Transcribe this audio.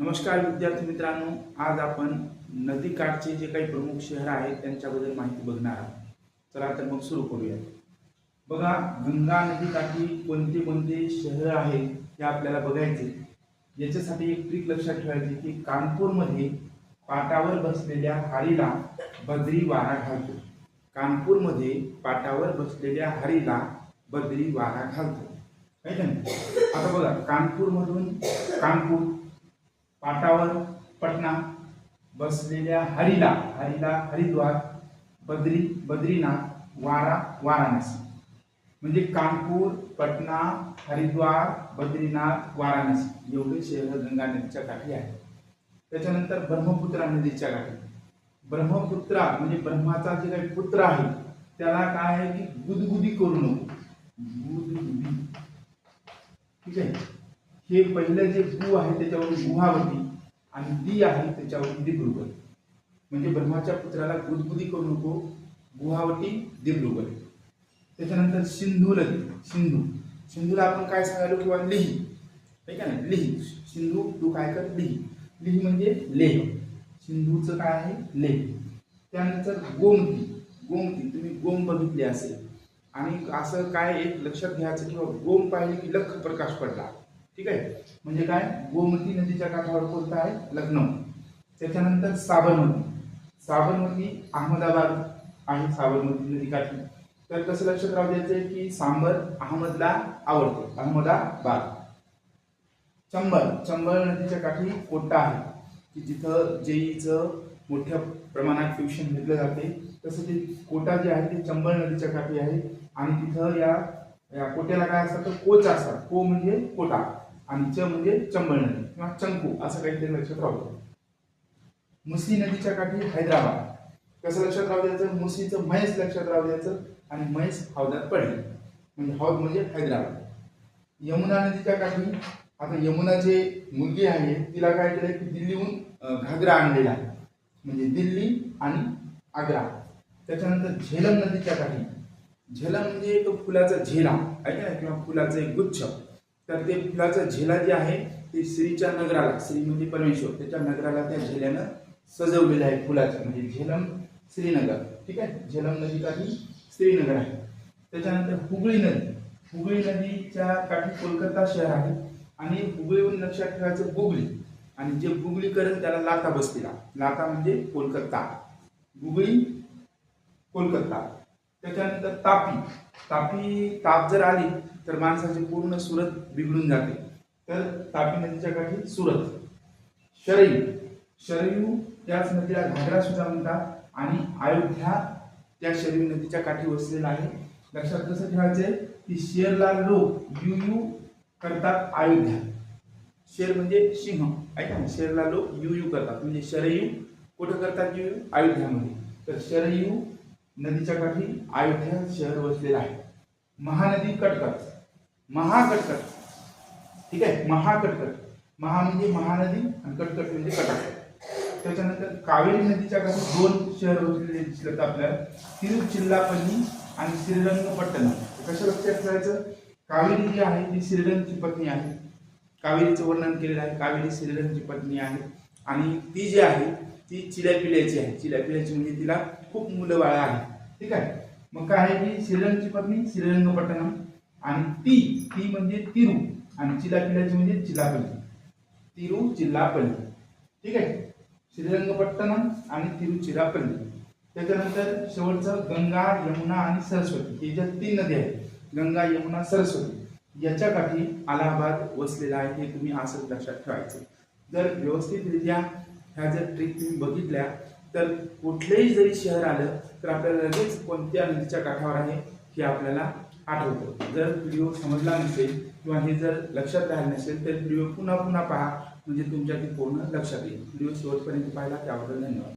नमस्कार विद्यार्थी मित्रांनो आज आपण नदीकाठचे जे काही प्रमुख शहर आहेत त्यांच्याबद्दल माहिती बघणार आहोत. चला तर मग सुरू करूया बघा गंगा नदीकाठी कोणते कोणते शहर आहेत हे आपल्याला बघायचे. याच्यासाठी एक ट्रिक लक्षात ठेवायची की कानपूरमध्ये पाटावर बसलेल्या हारीला बद्री वारा घालतो. कानपूरमध्ये पाटावर बसलेल्या हारीला बद्री वारा घालतो. आहे का आता बघा कानपूरमधून कानपूर पाटावर पटना बसलेल्या हरिला हरिला हरिद्वार बद्री बद्रीनाथ वारा वाराणसी. म्हणजे कानपूर पटना हरिद्वार बद्रीनाथ वाराणसी. एवढे शहर गंगा नदीच्या काठी आहे त्याच्यानंतर ब्रह्मपुत्रा नदीच्या काठी. ब्रह्मपुत्रा म्हणजे ब्रह्माचा जे काही पुत्र आहे त्याला काय आहे की गुदगुदी करू नको गुदगुदी. ठीक आहे? हे पहिलं जे गु आहे त्याच्यावरून गुहावती आणि दी आहे त्याच्यावर दिब्रुगड. म्हणजे ब्रह्माच्या पुत्राला गुदगुदी करू नको गुहावती दिब्रुगड. त्याच्यानंतर सिंधू नदी सिंधू. सिंधूला आपण काय सांगायलो किंवा लिही. ठीक आहे ना लिही. सिंधू तू काय कर? लिही. लिही म्हणजे लेह. सिंधूचं काय आहे? लेह. त्यानंतर गोमती. गोमती तुम्ही गोम बघितली असेल. आणि असं काय एक लक्षात घ्यायचं किंवा गोम पाहिले की लख प्रकाश पडला. ठीक आहे? म्हणजे काय? गोमती नदीच्या काठावर कोणतं आहे? लखनौ. त्याच्यानंतर साबरमती. साबरमती अहमदाबाद आहे साबरमती नदीकाठी. तर कसं लक्षात राहू द्यायचं की सांबर अहमदला आवडते. अहमदाबाद. चंबळ चंबळ नदीच्या काठी कोटा आहे की जिथं जेईचं मोठ्या प्रमाणात ट्युशन घेतलं जाते. तसं ते कोटा जे आहे ते चंबळ नदीच्या काठी आहे. आणि तिथं या या कोट्याला काय असतात तर कोच असतात. को म्हणजे कोटा. आणि च म्हणजे चंबळ नदी किंवा चंकू असं काहीतरी लक्षात राहू द्या. मुसी नदीच्या काठी हैदराबाद. कसं लक्षात राहू द्यायचं? मुसीचं म्हैस लक्षात राहू द्यायचं आणि म्हैस हौदात पडले. म्हणजे हौद म्हणजे हैदराबाद. यमुना नदीच्या काठी आता यमुना जे मुलगी आहे तिला काय केलं की दिल्लीहून घागरा आणलेला आहे. म्हणजे दिल्ली आणि आग्रा. त्याच्यानंतर झेलम नदीच्या काठी. झेलम म्हणजे एक फुलाचा झेला आहे ना किंवा फुलाचं एक गुच्छ. तर ते फुलाचा झेला जे आहे ते श्रीच्या नगराला श्री म्हणजे परमेश्वर त्याच्या नगराला त्या झेल्यानं सजवलेलं आहे फुलाचं म्हणजे झेलम श्रीनगर. ठीक आहे? झेलम नदीकाठी श्रीनगर आहे. त्याच्यानंतर हुगळी नदी. हुगळी नदीच्या काठी कोलकाता शहर आहे आणि हुगळीहून लक्षात ठेवायचं गुगली आणि जे गुगली करेल त्याला लाता बसतीला. लाता म्हणजे कोलकाता. गुगळी कोलकाता. त्याच्यानंतर तापी. तापी ताप जर आली तर माणसाची पूर्ण सुरत बिघडून जाते. तर तापी नदीच्या काठी सुरत. शरयू. शरयू त्याच नदीला घागरा सुद्धा म्हणतात आणि अयोध्या त्या शरयू नदीच्या काठी वसलेला आहे. लक्षात कसं ठेवायचंय? की शेरला लोक यू यू करतात अयोध्या. शेर म्हणजे सिंह. ऐका ना शेरला लोक यू यू करतात. म्हणजे शरयू कुठं करतात यू यू? अयोध्यामध्ये. तर शरयू नदीच्या काठी अयोध्या शहर वसलेलं आहे. महानदी कटकट. महाकटकट. ठीक आहे? महाकटकट. महा म्हणजे महानदी आणि कटकट म्हणजे कटकट. त्याच्यानंतर कावेरी नदीच्या काठी दोन शहर वसलेले दिसतात आपल्याला. तिरुचिल्लापल्ली आणि श्रीरंगपट्टणम. कसं लक्षात ठेवायचं? कावेरी जी आहे ती श्रीरंगची पत्नी आहे. कावेरीचं वर्णन केलेलं आहे. कावेरी श्रीरंगची पत्नी आहे. आणि ती जी आहे ती चिल्या पिल्याची आहे. चिल्या पिल्याची म्हणजे तिला खूप मुलं बाळा आहे. ठीक आहे? मग काय आहे की श्रीरंगची पत्नी श्रीरंगपट्टणम. आणि ती ती म्हणजे तिरू. आणि चिला पिल्याची म्हणजे चिलापल्ली. तिरू चिल्लापल्ली ठीक आहे? श्रीरंगपट्टणम आणि तिरुचिरापल्ली त्याच्यानंतर शेवटचं गंगा यमुना आणि सरस्वती. हे ज्या तीन नद्या आहेत गंगा यमुना सरस्वती याच्या काठी अलाहाबाद वसलेला आहे हे तुम्ही असंच लक्षात ठेवायचं. जर व्यवस्थितरित्या ह्या जर ट्रिक तुम्ही बघितल्या तर कुठलेही जरी शहर आलं तर आपल्याला लगेच कोणत्या नदीच्या काठावर आहे हे आपल्याला आठवतं. जर व्हिडिओ समजला नसेल किंवा हे जर लक्षात राहिलं नसेल तर व्हिडिओ पुन्हा पुन्हा पहा. म्हणजे तुमच्या ते पूर्ण लक्षात येईल. व्हिडिओ शेवटपर्यंत पाहिला त्याबद्दल धन्यवाद.